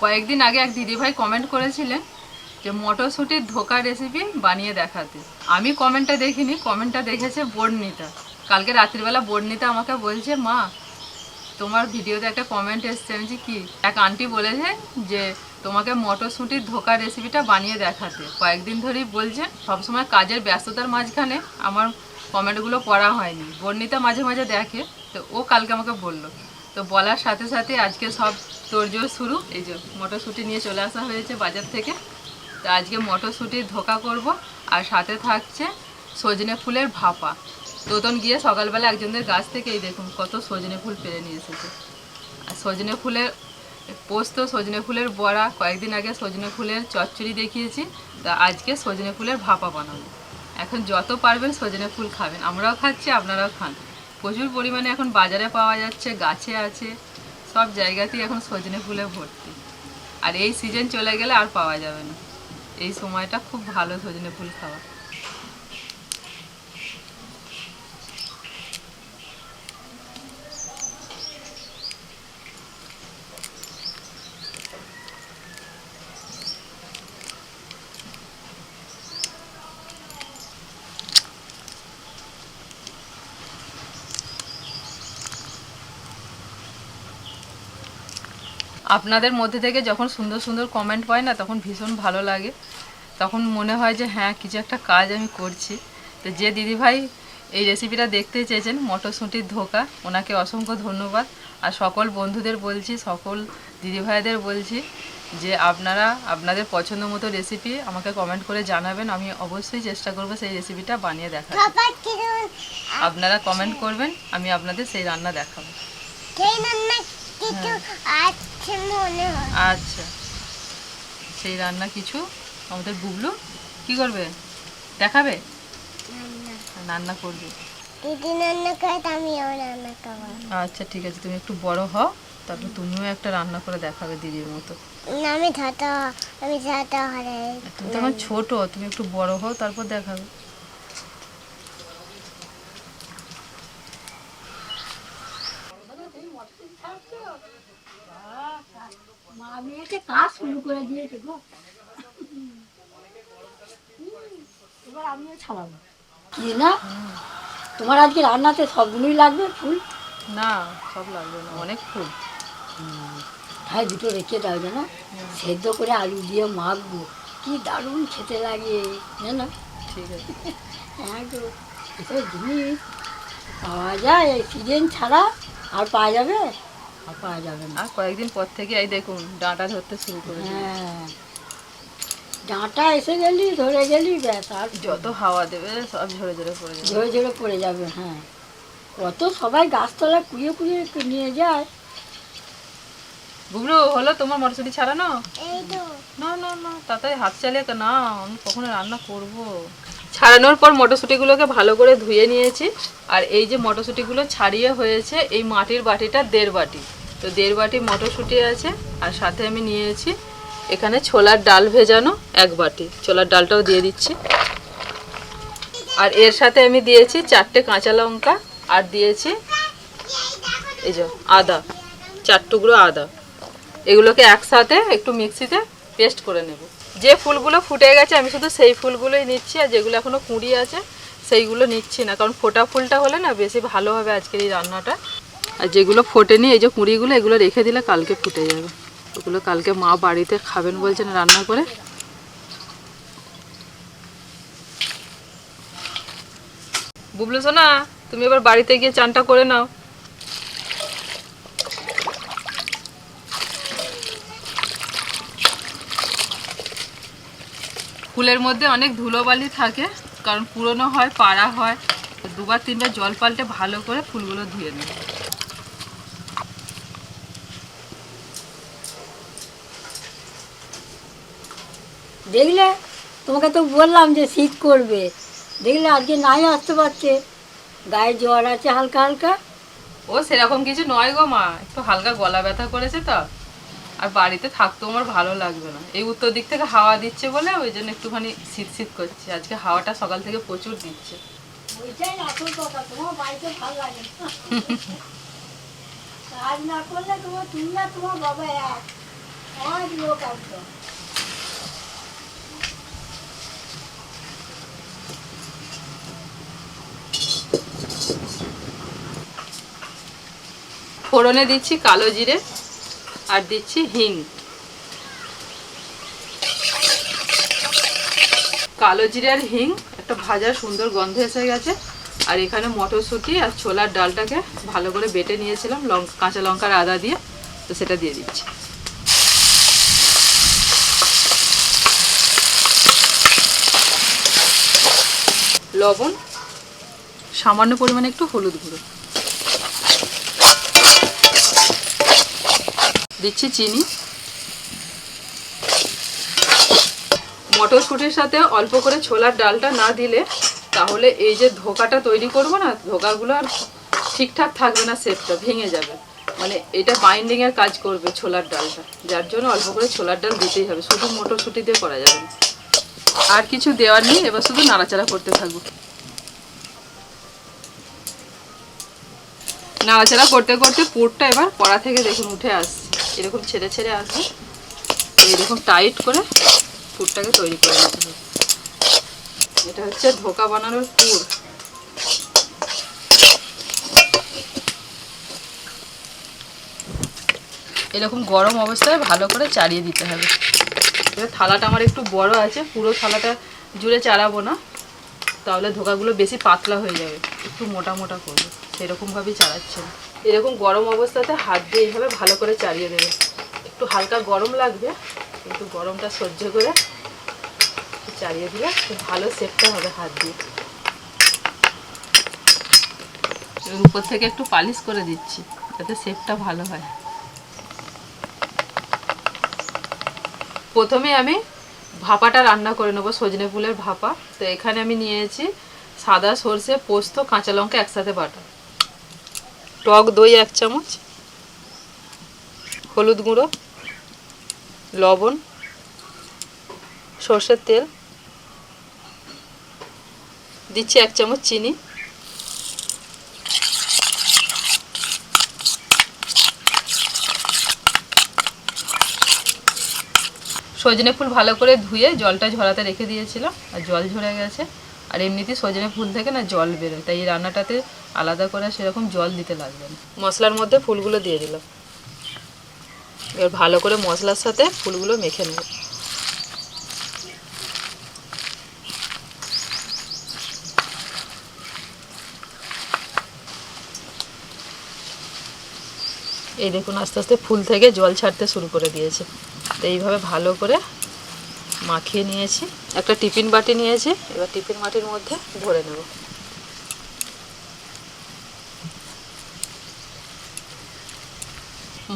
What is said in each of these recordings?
কয়েকদিন আগে এক দিদিভাই কমেন্ট করেছিলেন যে মটরশুঁটির ধোকা রেসিপি বানিয়ে দেখাতে। আমি কমেন্টটা দেখিনি কমেন্টটা দেখেছে বর্ণিতা। কালকে রাত্রিবেলা বর্ণিতা আমাকে বলছে, মা, তোমার ভিডিওতে একটা কমেন্ট এসছে। আমি কি? এক আন্টি বলেছে যে, তোমাকে মটরশুঁটির ধোকা রেসিপিটা বানিয়ে দেখাতে। কয়েকদিন ধরেই বলছে সবসময় কাজের ব্যস্ততার মাঝখানে আমার কমেন্টগুলো পড়া হয়নি। বর্ণিতা মাঝে মাঝে দেখে, তো ও কালকে আমাকে বলল তো বলার সাথে সাথে আজকে সব তোড়জোড় শুরু। এই যে মটরশুঁটি নিয়ে চলে আসা হয়েছে বাজার থেকে। তো আজকে মটরশুঁটির ধোকা করব আর সাথে থাকছে সজনে ফুলের ভাপা। তোতন গিয়ে সকালবেলা একজনদের গাছ থেকে এই দেখুন কত সজনে ফুল পেরে নিয়ে এসেছে। আর সজনে ফুলের পোস্ত, সজনে ফুলের বড়া, কয়েকদিন আগে সজনে ফুলের চচ্চড়ি দেখিয়েছি। তা আজকে সজনে ফুলের ভাপা বানাবো। এখন যত পারবেন সজনে ফুল খাবেন, আমরাও খাচ্ছি, আপনারাও খান। প্রচুর পরিমাণে এখন বাজারে পাওয়া যাচ্ছে, গাছে আছে, সব জায়গাতেই এখন সজনে ফুলে ভর্তি। আর এই সিজন চলে গেলে আর পাওয়া যাবে না। এই সময়টা খুব ভালো সজনে ফুল খাওয়া। আপনাদের মধ্যে থেকে যখন সুন্দর সুন্দর কমেন্ট পাই না তখন ভীষণ ভালো লাগে। তখন মনে হয় যে হ্যাঁ কিছু একটা কাজ আমি করছি। তো যে দিদিভাই এই রেসিপিটা দেখতে চেয়েছেন মটরশুঁটির ধোকা ওনাকে অসংখ্য ধন্যবাদ। আর সকল বন্ধুদের বলছি সকল দিদিভাইদের বলছি যে আপনারা আপনাদের পছন্দ মতো রেসিপি আমাকে কমেন্ট করে জানাবেন। আমি অবশ্যই চেষ্টা করব সেই রেসিপিটা বানিয়ে দেখার। আপনারা কমেন্ট করবেন আমি আপনাদের সেই রান্না দেখাবো। আচ্ছা। সেই রান্না কিছু আমাদের বুবলু কি করবে? দেখাবে? রান্না। করবে। দিদি রান্না করে আমিও রান্না করব। আচ্ছা ঠিক আছে। তুমি একটু বড় হও তারপর তুমিও একটা রান্না করে দেখাবে দিদির মতো। না, আমি ছোট আমি ছোট হলে তুমি তো এখন ছোট তুমি একটু বড় হও তারপর দেখাবে আমি একটা কাজ শুরু করে দিয়েছি গো। এবার আমিও ছাড়াবো। কি না? তোমার আজকে রান্নাতে সবগুলোই লাগবে ফুল? না সব লাগবে না অনেক ফুল। হ্যাঁ দুটো রেখে দাও যেন। সেদ্ধ করে আলু দিয়ে মাখবো। কি দারুণ খেতে লাগে জানো? ঠিক আছে। হ্যাঁ গো এসব জিনিস পাওয়া যায় এই সিজন ছাড়া আর পাওয়া যাবে? আর পাওয়া যাবে না। আর কয়েকদিন পর থেকে এই দেখুন ডাঁটা ধরতে শুরু করেছে। হ্যাঁ। ডাঁটা এসে গেলি ধরে গেলি ব্যাস আর যত হাওয়া দেবে সব ঝরে ঝরে পড়ে যাবে। ঝরে ঝরে পড়ে যাবে হ্যাঁ। কত সবাই গাছতলা কুড়িয়ে কুড়িয়ে নিয়ে যায়। বুবলু হলো তোমার মটরশুঁটি ছাড়ানো? না না না তাড়াতাড়ি হাত চালিয়ে না আমি কখনো রান্না করব। ছাড়ানোর পর মটরশুঁটিগুলোকে ভালো করে ধুয়ে নিয়েছি। আর এই যে মটরশুঁটিগুলো ছাড়িয়ে হয়েছে এই মাটির বাটিটা দেড় বাটি। তো দেড় বাটি মটরশুঁটি আছে, আর সাথে আমি নিয়েছি এখানে ছোলার ডাল ভেজানো এক বাটি। ছোলার ডালটাও দিয়ে দিচ্ছি। আর এর সাথে আমি দিয়েছি চারটে কাঁচা লঙ্কা, আর দিয়েছি এই যে আদা, চার টুকরো আদা। এগুলোকে একসাথে একটু মিক্সিতে পেস্ট করে নেব। যে ফুলগুলো ফুটে গেছে, আমি শুধু সেই ফুলগুলোই নিচ্ছি, আর যেগুলো এখনও কুঁড়ি আছে, সেইগুলো নিচ্ছি না। কারণ ফোটা ফুলটা হলে না বেশি ভালো হবে আজকের এই রান্নাটা। আর যেগুলো ফোটেনি, এই যে কুঁড়িগুলো, এগুলো রেখে দিলে কালকে ফুটে যাবে। ওগুলো কালকে মা বাড়িতে খাবেন বলছেন রান্না করে। বুবলু সোনা, তুমি এবার বাড়িতে গিয়ে চানটা করে নাও। ফুলের মধ্যে অনেক ধুলোবালি থাকে, কারণ পুরনো হয়, পাড়া হয় দুবার তিনবার জল পাল্টে ভালো করে ফুলগুলো ধুয়ে নেবে। দেখলে তোমাকে তো বললাম যে শীত করবে। দেখলে আজকে নাই আসতে পারছে। গায়ে জ্বর আছে হালকা হালকা। ও সেরকম কিছু নয় গো মা। একটু হালকা গলা ব্যথা করেছে তো। আর বাড়িতে থাকতেও আমার ভালো লাগবে না। এই উত্তর দিক থেকে হাওয়া দিচ্ছে বলে ওই জন্য একটুখানি শীত শীত করছে। আজকে হাওয়াটা সকাল থেকে প্রচুর দিচ্ছে। ওইটাই আসল কথা। তোমার বাড়িতে ভালো লাগে কাজ না করলে তোমার তুমি না তোমার বাবা এক। অনেক লোক আসতো ফোড়নে দিচ্ছি কালো জিরে আর দিচ্ছি হিং। কালো জিরে আর হিং, একটা ভাজা সুন্দর গন্ধ এসে গেছে। আর এখানে মটরশুঁটি আর ছোলার ডালটাকে ভালো করে বেটে নিয়েছিলাম লঙ্কা কাঁচা লঙ্কার আদা দিয়ে, তো সেটা দিয়ে দিচ্ছি। লবণ, সামান্য পরিমাণে একটু হলুদ গুঁড়ো। দিচ্ছি চিনি। মটরশুঁটির সাথে অল্প করে ছোলার ডালটা না দিলে তাহলে এই যে ধোকাটা তৈরি করব না, ধোকাগুলো আর ঠিকঠাক থাকবে না, সেপটা ভেঙে যাবে। মানে এটা বাইন্ডিংয়ের কাজ করবে ছোলার ডালটা। যার জন্য অল্প করে ছোলার ডাল দিতেই হবে, শুধু মটরশুঁটি দিয়ে করা যাবে না। আর কিছু দেওয়ার নেই, এবার শুধু নাড়াচাড়া করতে থাকব। নাড়াচাড়া করতে করতে পুরটা এবার কড়া থেকে দেখুন উঠে আসছে। এরকম ছেড়ে ছেড়ে আসবে এরকম টাইট করে পুরটাকে তৈরি করে নিতে হবে। এটা হচ্ছে ধোকা বানানোর পুর। এরকম গরম অবস্থায় ভালো করে চালিয়ে দিতে হবে। থালাটা আমার একটু বড় আছে, পুরো থালাটা জুড়ে চালাবো না। তাহলে ধোকাগুলো বেশি পাতলা হয়ে যাবে। একটু মোটা মোটা করব। সেরকমভাবেই চালাচ্ছে এরকম গরম অবস্থাতে হাত দিয়ে এইভাবে ভালো করে চালিয়ে দেবে। একটু হালকা গরম লাগবে, কিন্তু গরমটা সহ্য করে চালিয়ে দিলে ভালো সেপটা হবে হাত দিয়ে। উপর থেকে একটু পালিশ করে দিচ্ছি, যাতে সেপটা ভালো হয়। প্রথমে আমি ভাপাটা রান্না করে নেব, সজনে ফুলের ভাপা। তো এখানে আমি নিয়েছি সাদা সর্ষে, পোস্ত, কাঁচা লঙ্কা একসাথে বাটা। টক দই এক চামচ, হলুদ গুঁড়ো, লবণ, সর্ষের তেল, দিচ্ছি এক চামচ চিনি। সজনে ফুল ভালো করে ধুয়ে জলটা ঝরাতে রেখে দিয়েছিলাম, আর জল ঝরে গেছে। আর এমনিতেই সজনে ফুল থেকে না জল বেরোয়, তাই এই রান্নাটাতে আলাদা করে সেরকম জল দিতে লাগবে মশলার মধ্যে ফুলগুলো দিয়ে দিলাম এবার ভালো করে মশলার সাথে ফুলগুলো মেখে নেব। এই দেখুন, আস্তে আস্তে ফুল থেকে জল ছাড়তে শুরু করে দিয়েছে। তো এইভাবে ভালো করে মাখিয়ে নিয়েছি। একটা টিফিন বাটি নিয়েছি। এবার টিফিন বাটির মধ্যে ভরে নেব।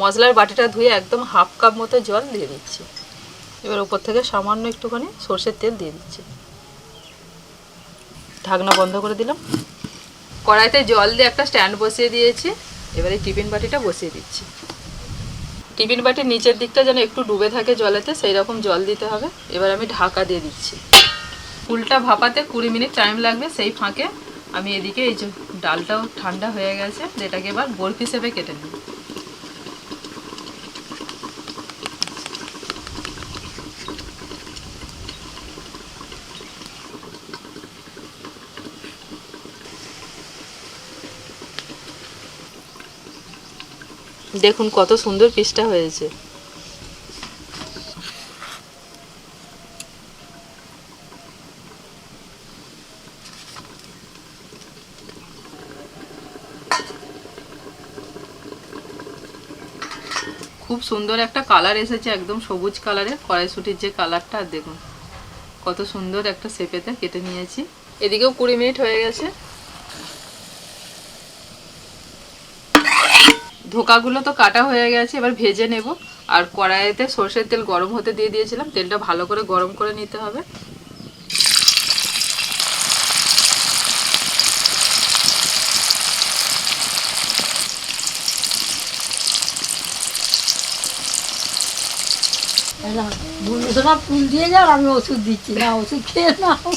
মশলার বাটিটা ধুয়ে একদম হাফ কাপ মতো জল দিয়ে দিচ্ছি। এবার উপর থেকে সামান্য একটুখানি সর্ষের তেল দিয়ে দিচ্ছি। ঢাকনা বন্ধ করে দিলাম। কড়াইতে জল দিয়ে একটা স্ট্যান্ড বসিয়ে দিয়েছি। এবারে টিফিন বাটিটা বসিয়ে দিচ্ছি। টিফিন বাটির নিচের দিকটা যেন একটু ডুবে থাকে জলেতে সেই রকম জল দিতে হবে। এবার আমি ঢাকা দিয়ে দিচ্ছি। ফুলটা ভাপাতে কুড়ি মিনিট টাইম লাগবে, সেই ফাঁকে আমি এদিকে এই যে ডালটাও ঠান্ডা হয়ে গেছে, যেটাকে এবার বরফ হিসেবে কেটে নিই দেখুন কত সুন্দর পিসটা হয়েছে। খুব সুন্দর একটা কালার এসেছে একদম সবুজ কালারের কড়াইশুটির যে কালারটা, দেখুন। কত সুন্দর একটা শেপেতে কেটে নিয়েছি। এদিকেও কুড়ি মিনিট হয়ে গেছে। ধোকাগুলো তো কাটা হয়ে গেছে এবার ভেজে নেব। আর কড়াইতে সর্ষের তেল গরম হতে দিয়ে দিয়েছিলাম তেলটা ভালো করে গরম করে নিতে হবে। ফুল দিয়ে যাও আমি ওষুধ দিচ্ছি। না ওষুধ খেয়ে নাও।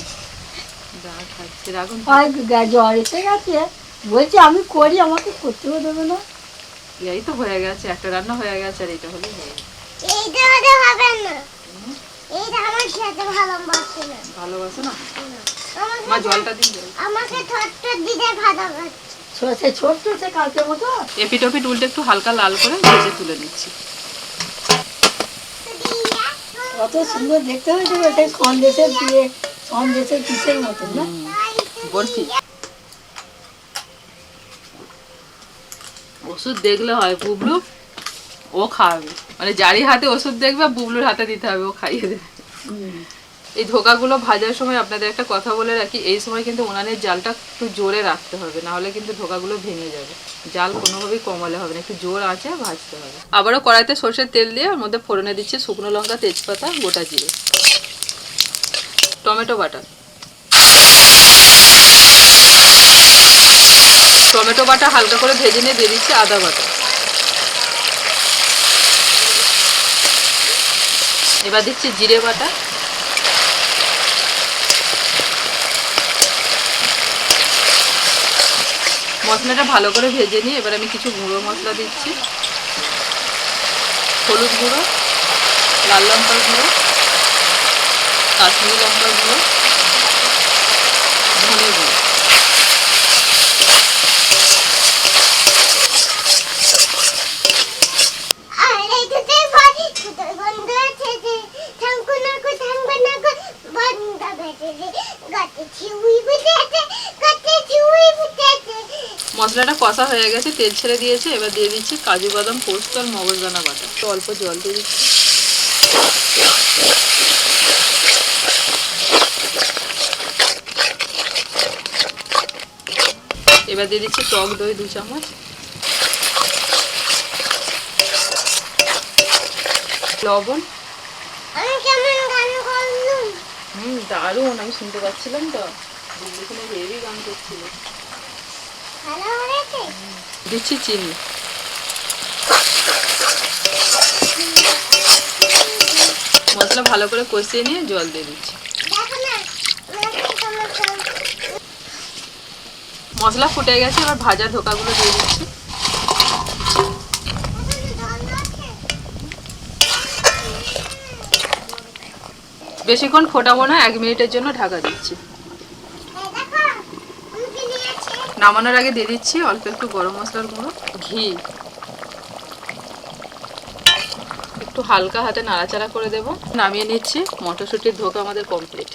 জ্বর এসে গেছে। বলছি আমি করি আমাকে করতেও দেবে না। এই তো হয়ে গেছে একটা রান্না হয়ে গেছে আর এটা হলে হয়ে এইটা হলে হবে না। এইটা আমার সাথে ভালোবাসে না। ভালোবাসো না? মা জলটা দিন আমাকে ঠট্ট দিতে ভালোবাসে সে ছোট্ট সে কালকে মতো? এপিট ওপিট উল্টে একটু হালকা লাল করে ভেজে তুলে নিচ্ছি। কত সুন্দর দেখতে হয়েছে সন্দেশের দিয়ে সন্দেশের কিসের মতো না? বরফি। ওষুধ দেখলে হয় বুবলু, ও খাওয়াবে মানে যারই হাতে ওষুধ দেখবে, বুবলুর হাতে দিতে হবে, ও খাইয়ে দেবে। এই ধোকাগুলো ভাজার সময় আপনাদের একটা কথা বলে রাখি, এই সময় কিন্তু উনানের জালটা একটু জোরে রাখতে হবে, না হলে কিন্তু ধোকাগুলো ভেঙে যাবে। জাল কোনোভাবেই কমালে হবে না, একটু জোর আছে, ভাজতে হবে। আবারও কড়াইতে সর্ষের তেল দিয়ে ওর মধ্যে ফোড়নে দিচ্ছে শুকনো লঙ্কা, তেজপাতা, গোটা জিরে। টমেটো বাটা। টমেটো বাটা হালকা করে ভেজে নিয়ে দিয়ে দিচ্ছি আদা বাটা। এবার দিচ্ছি জিরে বাটা। মশলাটা ভালো করে ভেজে নিয়ে এবার আমি কিছু গুঁড়ো মশলা দিচ্ছি। হলুদ গুঁড়ো, লাল লঙ্কার গুঁড়ো, কাশ্মীরি লঙ্কার গুঁড়ো, ধনে গুঁড়ো আর এইটাতে ভাই ছোট বন্ধ আছে যে থাঙ্কু নাকু থাঙ্কু নাকু বন্ধ বেঁচে যে গাছে চিউই বুঝে আছে গাছে চিউই বুঝে আছে মশলাটা কষা হয়ে গেছে তেল ছেড়ে দিয়েছে এবার দিয়ে দিচ্ছি কাজু বাদাম পোস্ত আর মগজদানা বাটা। একটু অল্প জল দিয়ে দিচ্ছি। এবার দিয়ে দিচ্ছি টক দই দু চামচ। লবণ। আমি কেমন গান করলুম। হুম দারুণ আমি শুনতে পাচ্ছিলাম তো। হেভি গান করছিল। দিচ্ছি চিনি মশলা ভালো করে কষিয়ে নিয়ে জল দিয়ে দিচ্ছি। মশলা ফুটে গেছে, এবার ভাজা ধোকাগুলো দিয়ে দিচ্ছি? বেশিক্ষণ ফোটাবো না, এক মিনিটের জন্য ঢাকা দিচ্ছি এই দেখো, আমি কি নিয়েছি? নামানোর আগে দিয়ে দিচ্ছি অল্প একটু গরম মশলার গুঁড়ো। ঘি। একটু হালকা হাতে নাড়াচাড়া করে দেব। নামিয়ে নিচ্ছি মটরশুঁটির ধোকা আমাদের কমপ্লিট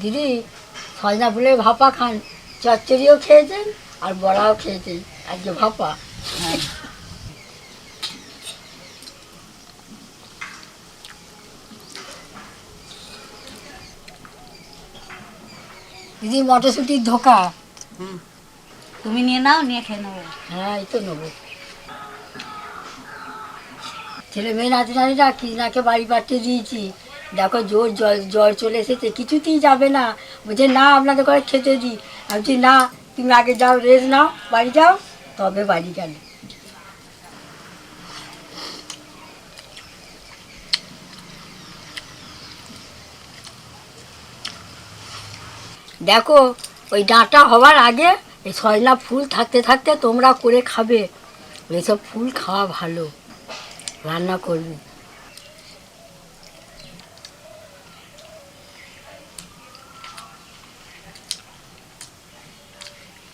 দিদি সজনা ফুলের ভাপা খান। চচ্চড়িও খেয়েছেন আর বড়াও খেয়েছেন। আজকে ভাপা। দিদি মটরশুঁটির ধোকা। তুমি নিয়ে নাও নিয়ে খেয়ে নেব। হ্যাঁ এই তো নেব। ছেলে মেয়ে নাতি নাতিরা কৃষ্ণাকে বাড়ি পাঠিয়ে দিয়েছি। দেখো জোর জ্বর জ্বর চলে এসেছে কিছুতেই যাবে না। বলছে না আপনাদের ঘরে খেতে দিই আমি না তুমি আগে যাও রেস্ট নাও বাড়ি যাও তবে বাড়ি গেল। দেখো, ওই ডাঁটা হওয়ার আগে এই সজনা ফুল থাকতে থাকতে তোমরা করে খাবে। এইসব ফুল খাওয়া ভালো। রান্না করবে।